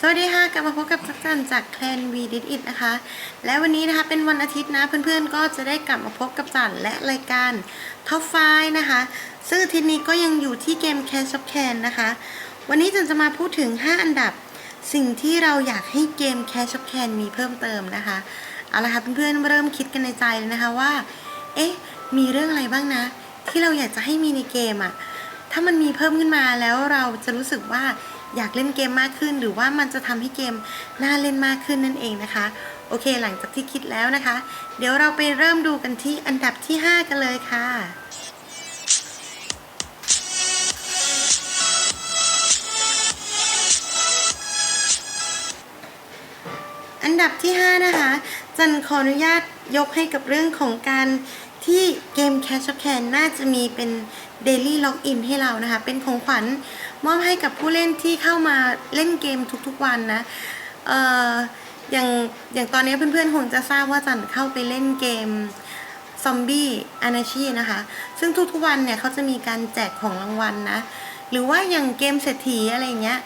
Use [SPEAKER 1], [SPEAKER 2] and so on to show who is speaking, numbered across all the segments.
[SPEAKER 1] สวัสดีค่ะกลับมาพบกับจักจันจากแคลนวีดิอิทนะคะ และวันนี้นะคะเป็นวันอาทิตย์นะ เพื่อนๆก็จะได้กลับมาพบกับจันและรายการท็อปไฟนะคะ ซึ่งอาทิตย์นี้ก็ยังอยู่ที่เกมแคนซับแคนนะคะ วันนี้จันจะมาพูดถึง 5 อันดับ สิ่งที่เราอยากให้เกมแคชชับแคนมีเพิ่มเติมนะคะเอาละค่ะเพื่อนๆเริ่มคิดกันในใจเลยนะคะว่า เอ๊ะ มีเรื่องอะไรบ้างนะ ที่เราอยากจะให้มีในเกมอะถ้ามันมีเพิ่มขึ้นมาแล้วเราจะรู้สึกว่า อยากเล่นเกมมากขึ้น หรือว่ามันจะทำให้เกมน่าเล่นมากขึ้นนั่นเองนะคะ โอเคหลังจากที่คิดแล้วนะคะ เดี๋ยวเราไปเริ่มดูกันที่อันดับที่ 5 กันเลยค่ะอันดับที่ 5 นะคะ จันขออนุญาตยกให้กับเรื่องของการ ที่เกม Cash of Can น่าจะมีเป็น Daily Login ให้เรานะคะ เป็นของขวัญมอบให้กับผู้เล่นที่เข้ามาเล่นเกมทุกๆวันนะเอ่ออย่างอย่างตอนนี้เพื่อนๆ คงจะทราบว่าจันเข้าไปเล่นเกมซอมบี้อนาชีนะคะ ซึ่งทุกๆวันเนี่ยเขาจะมีการแจกของรางวัลนะ หรือว่าอย่างเกมเศรษฐีอะไรเงี้ย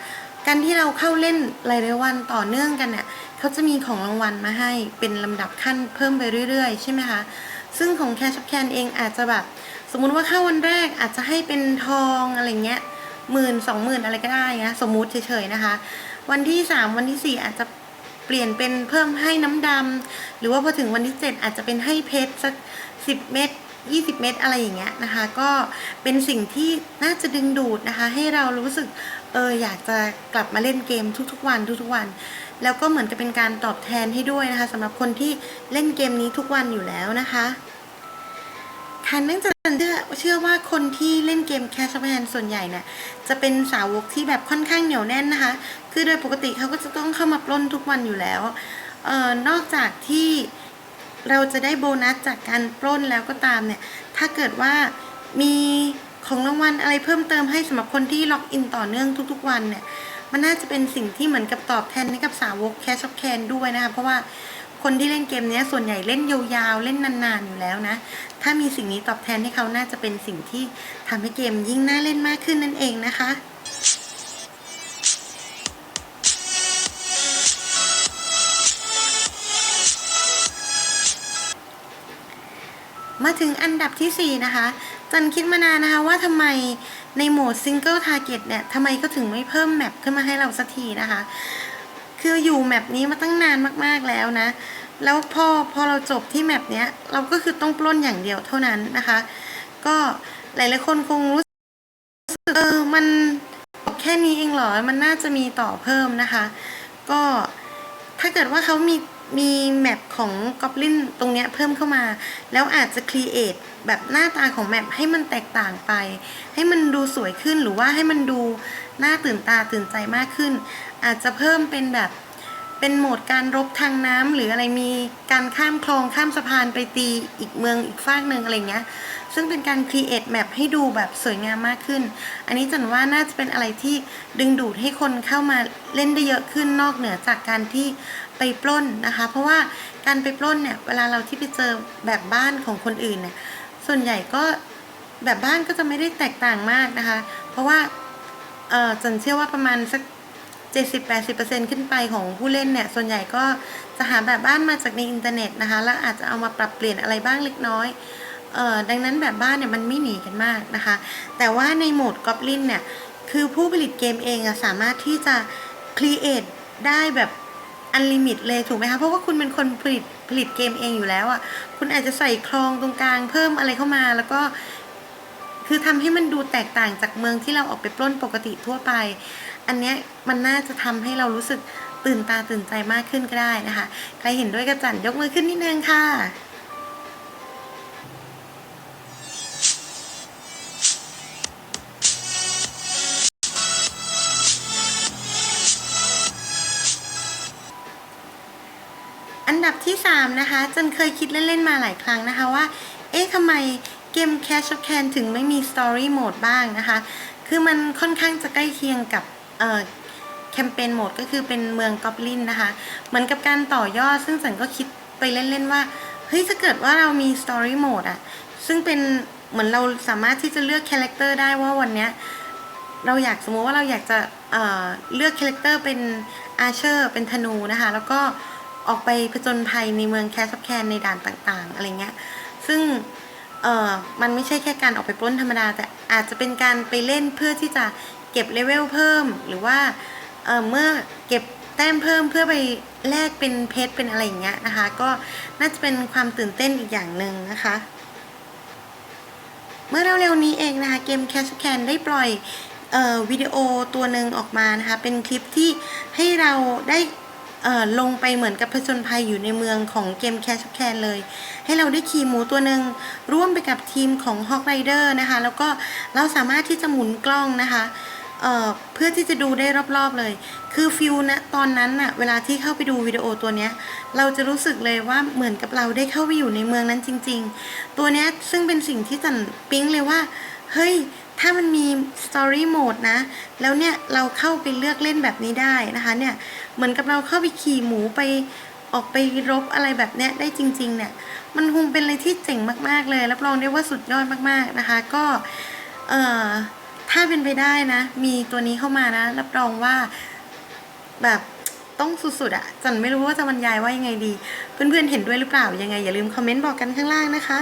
[SPEAKER 1] การที่เราเข้าเล่นหลายๆวันต่อเนื่องกันเนี่ยเขาจะมีของรางวัลมาให้เป็นลำดับขั้นเพิ่มไปเรื่อยๆ ใช่ไหมคะ ซึ่งของแคชแคนเองอาจจะแบบ สมมุติว่าเข้าวันแรกอาจจะให้เป็นทองอะไรเงี้ยหมื่นสองหมื่นอะไรก็ได้นะสมมุติเฉยๆนะคะ วันที่สามวันที่สี่อาจจะเปลี่ยนเป็นเพิ่มให้น้ำดำหรือว่าพอถึงวันที่เจ็ดอาจจะเป็นให้เพชรสักสิบเม็ด ยี่สิบเม็ดอะไรอย่างเงี้ยนะคะ ก็เป็นสิ่งที่น่าจะดึงดูดนะคะ ให้เรารู้สึกเอออยากจะกลับมาเล่นเกมทุกๆวันทุกๆวัน แล้วก็เหมือนกับเป็นการตอบแทนให้ด้วยนะคะสำหรับคนที่เล่นเกมนี้ทุกวันอยู่แล้วนะคะค่ะเนื่องจากเชื่อเชื่อว่าคนที่เล่นเกม Cash of Hand ส่วนใหญ่เนี่ยจะเป็นสาวกที่แบบค่อนข้างเหนียวแน่นนะคะ คือโดยปกติเขาก็จะต้องเข้ามาปล้นทุกวันอยู่แล้วเอ่อนอกจากที่ เราจะได้โบนัสจากการปล้นแล้วก็ตามเนี่ย ถ้าเกิดว่ามีของรางวัลอะไรเพิ่มเติมให้สำหรับคนที่ล็อกอินต่อเนื่องทุกๆ วันเนี่ย มันน่าจะเป็นสิ่งที่เหมือนกับตอบแทนให้กับสาวก Cash of Can ด้วยนะคะ เพราะว่าคนที่เล่นเกมนี้ส่วนใหญ่เล่นยาวๆ เล่นนานๆ อยู่แล้วนะ ถ้ามีสิ่งนี้ตอบแทนให้เขาน่าจะเป็นสิ่งที่ทำให้เกมยิ่งน่าเล่นมากขึ้นนั่นเองนะคะ มาถึงอันดับทีสี่ 4 นะคะ จันคิดมานานนะคะว่าทำไมในโหมด Single Target เนี่ยทำไมก็ถึงไม่เพิ่มแมปขึ้นมาให้เราสักทีนะคะ คืออยู่แมปนี้มาตั้งนานมากๆแล้วนะ แล้วพอพอเราจบที่แมปเนี้ยเราก็คือต้องปล้นอย่างเดียวเท่านั้นนะคะ ก็หลายๆคนคงรู้สึกเออมันแค่นี้เองเหรอ มันน่าจะมีต่อเพิ่มนะคะ ก็ถ้าเกิดว่าเขามี มีแมปของกอบลินตรงเนี้ยเพิ่มเข้ามา แล้วอาจจะครีเอทแบบหน้าตาของแมปให้มันแตกต่างไป ให้มันดูสวยขึ้นหรือว่าให้มันดูน่าตื่นตาตื่นใจมากขึ้น อาจจะเพิ่มเป็นแบบเป็นโหมดการรบทางน้ำหรืออะไรมีการข้ามคลองข้ามสะพานไปตีอีกเมืองอีกฟากหนึ่งอะไรเงี้ย ซึ่งเป็นการ create map ให้ดูแบบสวยงามมากขึ้น อันนี้จันว่าน่าจะเป็นอะไรที่ดึงดูดให้คนเข้ามาเล่นได้เยอะขึ้นนอกเหนือจากการที่ ไปปล้นนะคะ เพราะว่าการไปปล้นเนี่ยเวลาเราที่ไปเจอแบบบ้านของคนอื่นเนี่ยส่วนใหญ่ก็แบบบ้านก็จะไม่ได้แตกต่างมากนะคะ เพราะว่าเออจันเชื่อว่าประมาณสัก70-80%ขึ้นไปของผู้เล่นเนี่ย ส่วนใหญ่ก็จะหาแบบบ้านมาจากในอินเทอร์เน็ตนะคะ แล้วอาจจะเอามาปรับเปลี่ยนอะไรบ้างเล็กน้อยเอ่อดังนั้นแบบบ้านเนี่ยมันไม่หนีกันมากนะคะ แต่ว่าในโหมด Goblin เนี่ย คือผู้ผลิตเกมเองอะสามารถที่จะ create ได้แบบ อันลิมิตเลยถูกไหมคะ เพราะว่าคุณเป็นคนผลิตผลิตเกมเองอยู่แล้วอะคุณอาจจะใส่คลองตรงกลางเพิ่มอะไรเข้ามาแล้วก็ คือทำให้มันดูแตกต่างจากเมืองที่เราออกไปปล้นปกติทั่วไป อันเนี้ยมันน่าจะทำให้เรารู้สึกตื่นตาตื่นใจมากขึ้นก็ได้นะคะ ใครเห็นด้วยก็จันยกมือขึ้นนิดนึงค่ะ อันดับที่ 3 นะคะจันเคยคิดเล่น ๆ มาหลายครั้งนะคะว่า เอ๊ะทำไมเกม Cash of Can ถึงไม่มี Story Mode บ้างนะคะ คือมันค่อนข้างจะใกล้เคียงกับเอ่อแคมเปญโหมดก็คือเป็นเมืองกอบลินนะคะ เหมือนกับการต่อยอด ซึ่งจันก็คิดไปเล่น ๆ ว่า เฮ้ยถ้าเกิดว่าเรามี Story Mode อะซึ่งเป็นเหมือนเราสามารถที่จะเลือกคาแรคเตอร์ได้ว่าวันเนี้ยเราอยากสมมติว่าเราอยากจะเอ่อเลือกคาแรคเตอร์เป็นอาเชอร์เป็นธนูนะคะ แล้วก็ ออกไปผจญภัยในเมืองแคสแคนในด่านต่างๆ อะไรเงี้ย ซึ่งเออมันไม่ใช่แค่การออกไปปล้นธรรมดา แต่อาจจะเป็นการไปเล่นเพื่อที่จะเก็บเลเวลเพิ่ม หรือว่าเออเมื่อเก็บแต้มเพิ่มเพื่อไปแลกเป็นเพชรเป็นอะไรอย่างเงี้ยนะคะ ก็น่าจะเป็นความตื่นเต้นอีกอย่างหนึ่งนะคะ เมื่อเร็วๆนี้เองนะคะ เกม Cash Can ได้ปล่อยเอ่อวิดีโอตัวหนึ่งออกมานะคะ เป็นคลิปที่ให้เราได้ ลงไปเหมือนกับผจญภัยอยู่ในเมืองของเกม Cash Can เลย ให้เราได้ขี่หมูตัวหนึ่งร่วมไปกับทีมของ Hawk Rider นะคะ แล้วก็เราสามารถที่จะหมุนกล้องนะคะเเพื่อที่จะดูได้รอบๆเลย คือฟิลนะตอนนั้นน่ะเวลาที่เข้าไปดูวิดีโอตัวเนี้ย เราจะรู้สึกเลยว่าเหมือนกับเราได้เข้าไปอยู่ในเมืองนั้นจริง ๆ ตัวเนี้ยซึ่งเป็นสิ่งที่จันปิ๊งเลยว่า เฮ้ย ถ้ามันมี Story Mode นะ แล้วเนี่ยเราเข้าไปเลือกเล่นแบบนี้ได้นะคะเนี่ยเหมือนกับเราเข้าไปขี่หมูไปออกไปรบอะไรแบบเนี้ยได้จริง ๆ เนี่ย มันคงเป็นอะไรที่เจ๋งมาก ๆ เลย รับรองได้ว่าสุดยอดมาก ๆ นะคะ ก็เอ่อถ้าเป็นไปได้นะ มีตัวนี้เข้ามานะ รับรองว่าแบบต้องสุดๆอะจันไม่รู้ว่าจะบรรยายว่ายังไงดี เพื่อนๆเห็นด้วยหรือเปล่ายังไง อย่าลืมคอมเมนต์บอกกันข้างล่างนะคะ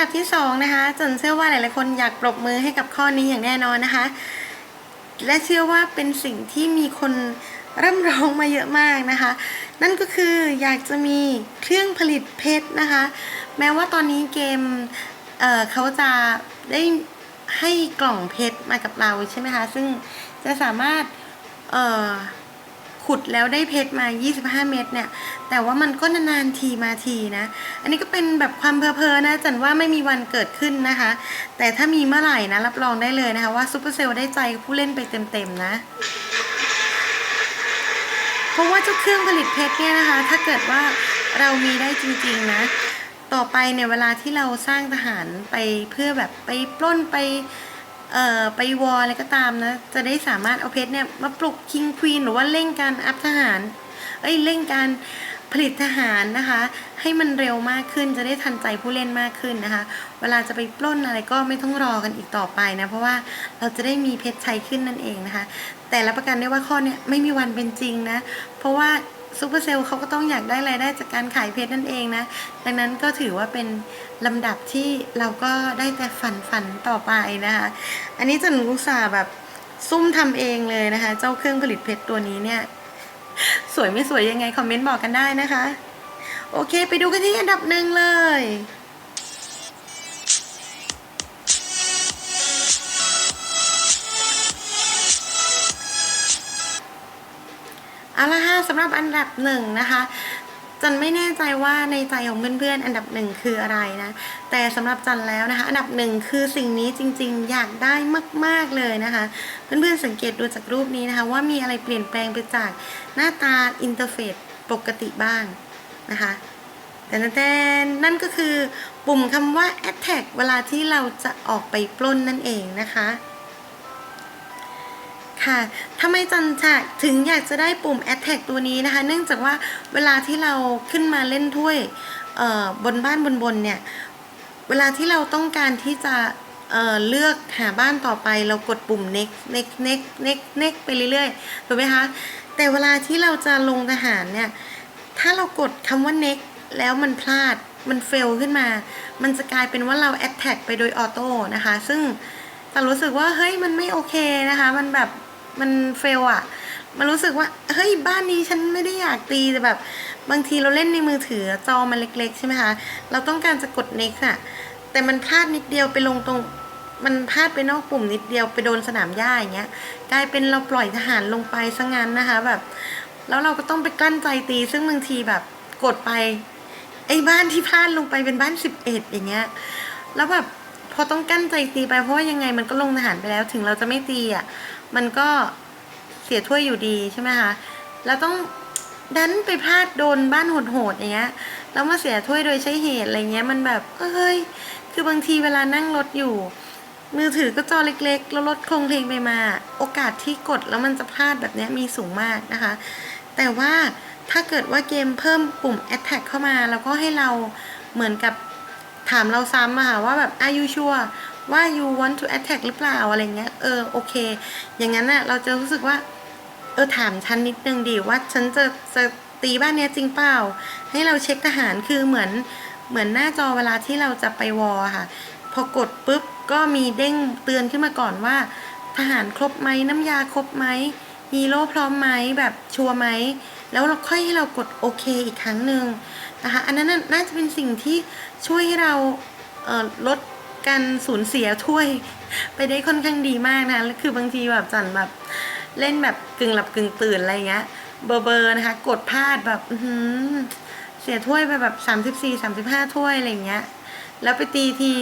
[SPEAKER 1] ดับที่สองนะคะจนเชื่อว่าหลายๆคนอยากปรบมือให้กับข้อนี้อย่างแน่นอนนะคะ และเชื่อว่าเป็นสิ่งที่มีคนร่ำร้องมาเยอะมากนะคะ นั่นก็คืออยากจะมีเครื่องผลิตเพชรนะคะ แม้ว่าตอนนี้เกมเเขาจะได้ให้กล่องเพชรมากับเราใช่ไหมคะ ซึ่งจะสามารถ ขุดแล้วได้เพชรมา 25 เม็ดเนี่ย แต่ว่ามันก็นานๆทีมาทีนะ อันนี้ก็เป็นแบบความเพอๆนะจันว่าไม่มีวันเกิดขึ้นนะคะ แต่ถ้ามีเมื่อไหร่นะ รับรองได้เลยนะคะว่าซูเปอร์เซลได้ใจผู้เล่นไปเต็มๆนะ เพราะว่าเจ้าเครื่องผลิตเพชรเนี่ยนะคะ ถ้าเกิดว่าเรามีได้จริงๆนะ ต่อไปเนี่ยเวลาที่เราสร้างทหารไปเพื่อแบบไปปล้นไป ไปวอลอะไรก็ตามนะ จะได้สามารถเอาเพชรเนี่ยมาปลุกคิงควีนหรือว่าเร่งการอัพทหาร เอ้ยเร่งการผลิตทหารนะคะ ให้มันเร็วมากขึ้นจะได้ทันใจผู้เล่นมากขึ้นนะคะ เวลาจะไปปล้นอะไรก็ไม่ต้องรอกันอีกต่อไปนะ เพราะว่าเราจะได้มีเพชรใช้ขึ้นนั่นเองนะคะ แต่รับประกันได้ว่าข้อเนี้ยไม่มีวันเป็นจริงนะ เพราะว่า ซูเปอร์เซลเขาก็ต้องอยากได้รายได้จากการขายเพชรนั่นเองนะ ดังนั้นก็ถือว่าเป็นลำดับที่เราก็ได้แต่ฝันฝันต่อไปนะคะ อันนี้จันอุตส่าแบบซุ่มทำเองเลยนะคะ เจ้าเครื่องผลิตเพชรตัวนี้เนี่ย สวยไม่สวยยังไง คอมเมนต์บอกกันได้นะคะ โอเค ไปดูกันที่อันดับหนึ่งเลย สำหรับอันดับหนึ่งนะคะจันไม่แน่ใจว่าในใจของเพื่อนๆ อันดับหนึ่งคืออะไรนะ แต่สำหรับจันแล้วนะคะ อันดับหนึ่งคือสิ่งนี้จริงๆ อยากได้มากๆเลยนะคะ เพื่อนๆสังเกตดูจากรูปนี้นะคะ ว่ามีอะไรเปลี่ยนแปลงไปจากหน้าตาอินเทอร์เฟซปกติบ้างนะคะแต่แต่นั่นก็คือปุ่มคำว่า attack เวลาที่เราจะออกไปปล้นนั่นเองนะคะ ค่ะทำไมจันจะถึงอยากจะได้ปุ่ม attack ตัวนี้นะคะ เนื่องจากว่าเวลาที่เราขึ้นมาเล่นถ้วยบนบ้านบนบนเนี่ย เวลาที่เราต้องการที่จะเเลือกหาบ้านต่อไปเรากดปุ่ม next next next next next ไปเรื่อยๆ ถูกไหมคะ แต่เวลาที่เราจะลงทหารเนี่ย ถ้าเรากดคำว่า next แล้วมันพลาด มันเฟลขึ้นมา มันจะกลายเป็นว่าเรา attack ไปโดยออโต้นะคะ ซึ่งแต่รู้สึกว่าเฮ้ยมันไม่โอเคนะคะ มันแบบ มันเฟลอะมันรู้สึกว่า เฮ้ย บ้านนี้ฉันไม่ได้อยากตีแต่แบบ บางทีเราเล่นในมือถือจอมันเล็ก ๆ ใช่ไหมคะ เราต้องการจะกด next อะแต่มันพลาดนิดเดียวไปลงตรง มันพลาดไปนอกปุ่มนิดเดียวไปโดนสนามหญ้าอย่างเงี้ย กลายเป็นเราปล่อยทหารลงไปซะงั้นนะคะ แบบ แล้วเราก็ต้องไปกลั้นใจตี ซึ่งบางทีแบบกดไปไอ้บ้านที่พลาดลงไปเป็นบ้านสิบเอ็ดอย่างเงี้ย แล้วแบบพอต้องกั้นใจตีไปเพราะว่ายังไงมันก็ลงทหารไปแล้ว ถึงเราจะไม่ตีอะ มันก็เสียถ้วยอยู่ดีใช่ไหมคะแล้วต้องดันไปพลาดโดนบ้านโหดๆอย่างเงี้ยแล้วมาเสียถ้วยโดยใช้เหตุอะไรเงี้ย มันแบบเอ้ย คือบางทีเวลานั่งรถอยู่ มือถือก็จอเล็กๆ แล้วรถคงเพลงไปมา โอกาสที่กดแล้วมันจะพลาดแบบเนี้ยมีสูงมากนะคะ แต่ว่าถ้าเกิดว่าเกมเพิ่มปุ่ม attack เข้ามา แล้วก็ให้เราเหมือนกับถามเราซ้ำอะค่ะว่าแบบ are you sure ว่ ว่า you want to attack หรือเปล่าอะไรเงี้ย เออโอเค อย่างนั้นอะเราจะรู้สึกว่า เออถามฉันนิดนึงดิว่าฉันจะจะตีบ้านเนี้ยจริงเปล่า ให้เราเช็คทหารคือเหมือนเหมือนหน้าจอเวลาที่เราจะไปวอค่ะ พอกดปุ๊บก็มีเด้งเตือนขึ้นมาก่อนว่า ทหารครบไหมน้ำยาครบไหมฮีโร่พร้อมไหมแบบชัวร์ไหมแล้วเราค่อยให้เรากดโอเคอีกครั้งหนึ่งนะคะอันนั้นน่าจะเป็นสิ่งที่ช่วยให้เราเลด การสูญเสียถ้วยไปได้ค่อนข้างดีมากนะคือบางทีแบบจันแบบเล่นแบบกึ่งหลับกึ่งตื่นอะไรเงี้ย เบอร์เบอร์นะคะ กดพลาดแบบเสียถ้วยไปแบบสามสิบสี่สามสิบห้าถ้วยอะไรเงี้ย แล้วไปตีที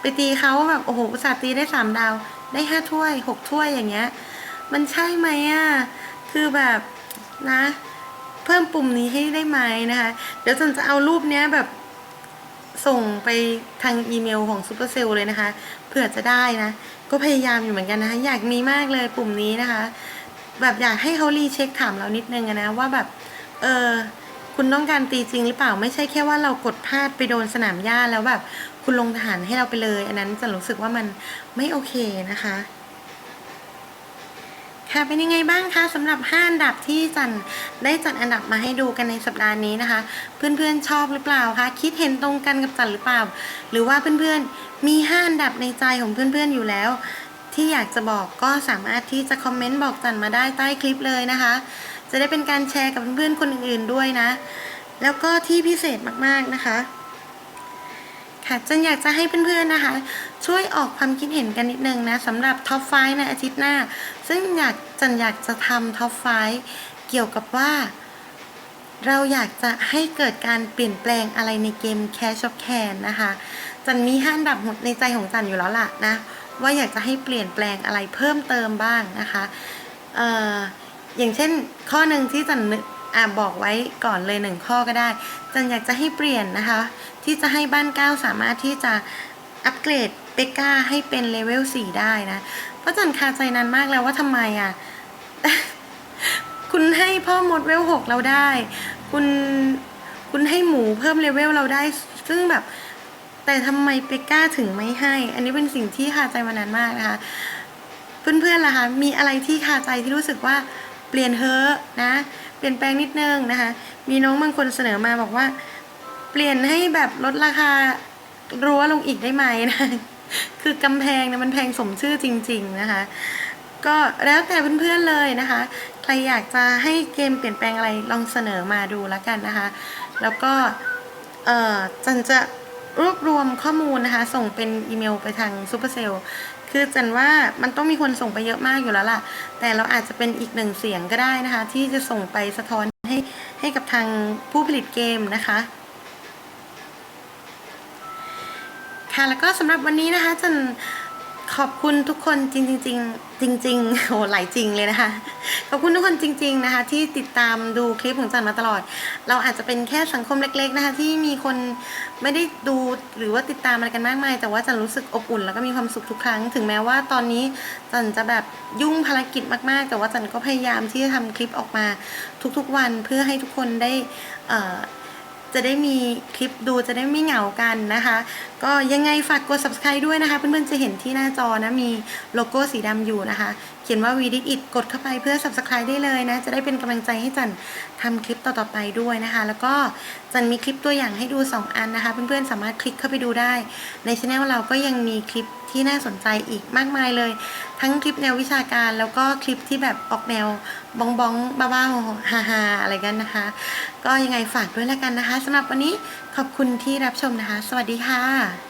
[SPEAKER 1] ไปตีเขาแบบโอ้โหอุตส่าห์ตีได้สามดาว ได้ห้าถ้วยหกถ้วยอย่างเงี้ย มันใช่ไหมอะ คือแบบนะ เพิ่มปุ่มนี้ให้ได้ไหมนะคะ เดี๋ยวจันจะเอารูปเนี้ยแบบ ส่งไปทางอีเมลของซูเปอร์เซลเลยนะคะเผื่อจะได้นะ ก็พยายามอยู่เหมือนกันนะคะ อยากมีมากเลยปุ่มนี้นะคะ แบบอยากให้เขารีเช็คถามเรานิดนึงนะว่าแบบ เออคุณต้องการตีจริงหรือเปล่าไม่ใช่แค่ว่าเรากดพลาดไปโดนสนามหญ้าแล้วแบบคุณลงทหารให้เราไปเลย อันนั้นจะรู้สึกว่ามันไม่โอเคนะคะ ค่ะเป็นยังไงบ้างคะสำหรับ 5 อันดับที่จันได้จัดอันดับมาให้ดูกันในสัปดาห์นี้นะคะ เพื่อนๆชอบหรือเปล่าคะคิดเห็นตรงกันกับจันหรือเปล่า หรือว่าเพื่อนๆมี 5 อันดับในใจของเพื่อนๆอยู่แล้ว ที่อยากจะบอกก็สามารถที่จะคอมเมนต์บอกจันมาได้ใต้คลิปเลยนะคะ จะได้เป็นการแชร์กับเพื่อนๆคนอื่นๆด้วยนะ แล้วก็ที่พิเศษมากๆนะคะ ค่ะจันอยากจะให้เพื่อนๆนะคะ ช่วยออกความคิดเห็นกันนิดนึงนะสำหรับท็อปไฟในอาทิตย์หน้า ซึ่งอยากจันอยากจะทำท็อปไฟเกี่ยวกับว่า เราอยากจะให้เกิดการเปลี่ยนแปลงอะไรในเกม Cash of Can นะคะ จันมีห้าอันดับในใจของจันอยู่แล้วล่ะนะ ว่าอยากจะให้เปลี่ยนแปลงอะไรเพิ่มเติมบ้างนะคะอออย่างเช่นข้อหนึ่งที่จันนึก อ่าบอกไว้ก่อนเลยหนึ่งข้อก็ได้ จันอยากจะให้เปลี่ยนนะคะ ที่จะให้บ้านเก้าสามารถที่จะอัปเกรดเบกก้าให้เป็นเลเวล4ได้นะเพราะจันคาใจนานมากแล้วว่าทำไมอะ คุณให้พ่อมดเวลหกเราได้ คุณคุณให้หมูเพิ่มเลเวลเราได้ ซึ่งแบบ แต่ทำไมเปก้าถึงไม่ให้ อันนี้เป็นสิ่งที่คาใจมานานมากนะคะ เพื่อนๆล่ะคะมีอะไรที่คาใจที่รู้สึกว่า เปลี่ยนเฮอะนะ เปลี่ยนแปลงนิดนึงนะคะ มีน้องบางคนเสนอมาบอกว่า เปลี่ยนให้แบบลดราคารั้วลงอีกได้ไหมนะ คือกำแพงเนี่ยมันแพงสมชื่อจริง ๆนะคะ ก็แล้วแต่เพื่อนๆเลยนะคะ ใครอยากจะให้เกมเปลี่ยนแปลงอะไรลองเสนอมาดูแล้วกันนะคะ แล้วก็เอ่อจันจะรวบรวมข้อมูลนะคะ ส่งเป็นอีเมลไปทางซูเปอร์เซล คือจันว่ามันต้องมีคนส่งไปเยอะมากอยู่แล้วล่ะ แต่เราอาจจะเป็นอีกหนึ่งเสียงก็ได้นะคะ ที่จะส่งไปสะท้อนให้ให้กับทางผู้ผลิตเกมนะคะ ค่ะแล้วก็สำหรับวันนี้นะคะจัน ขอบคุณทุกคนจริงจริงจริงๆโอ้หลายจริงเลยนะคะ ขอบคุณทุกคนจริง ๆนะคะ ที่ติดตามดูคลิปของจันมาตลอด เราอาจจะเป็นแค่สังคมเล็ก ๆนะคะ ที่มีคนไม่ได้ดูหรือว่าติดตามอะไรกันมากมาย แต่ว่าจันรู้สึกอบอุ่น แล้วก็มีความสุขทุกครั้ง ถึงแม้ว่าตอนนี้จันจะแบบยุ่งภารกิจมากๆ แต่ว่าจันก็พยายามที่จะทำคลิปออกมาทุกๆวันเพื่อให้ทุกคนได้เอ่อ จะได้มีคลิปดูจะได้ไม่เหงากันนะคะ ก็ยังไงฝากกด subscribe ด้วยนะคะ เพื่อนๆจะเห็นที่หน้าจอนะมีโลโก้สีดำอยู่นะคะ เขียนว่า v d i t it กดเข้าไปเพื่อ subscribe ได้เลยนะ จะได้เป็นกำลังใจให้จันทำคลิปต่อๆไปด้วยนะคะ แล้วก็จันมีคลิปตัวอย่างให้ดู 2 อันนะคะ เพื่อนๆสามารถคลิกเข้าไปดูได้ ในช anel เราก็ยังมีคลิปที่น่าสนใจอีกมากมายเลย ทั้งคลิปแนววิชาการ แล้วก็คลิปที่แบบออกแนวบองบองบ้าๆฮาฮาอะไรกันนะคะ ก็ยังไงฝากด้วยแล้วกันนะคะสำหรับวันนี้ขอบคุณที่รับชมนะคะ สวัสดีค่ะ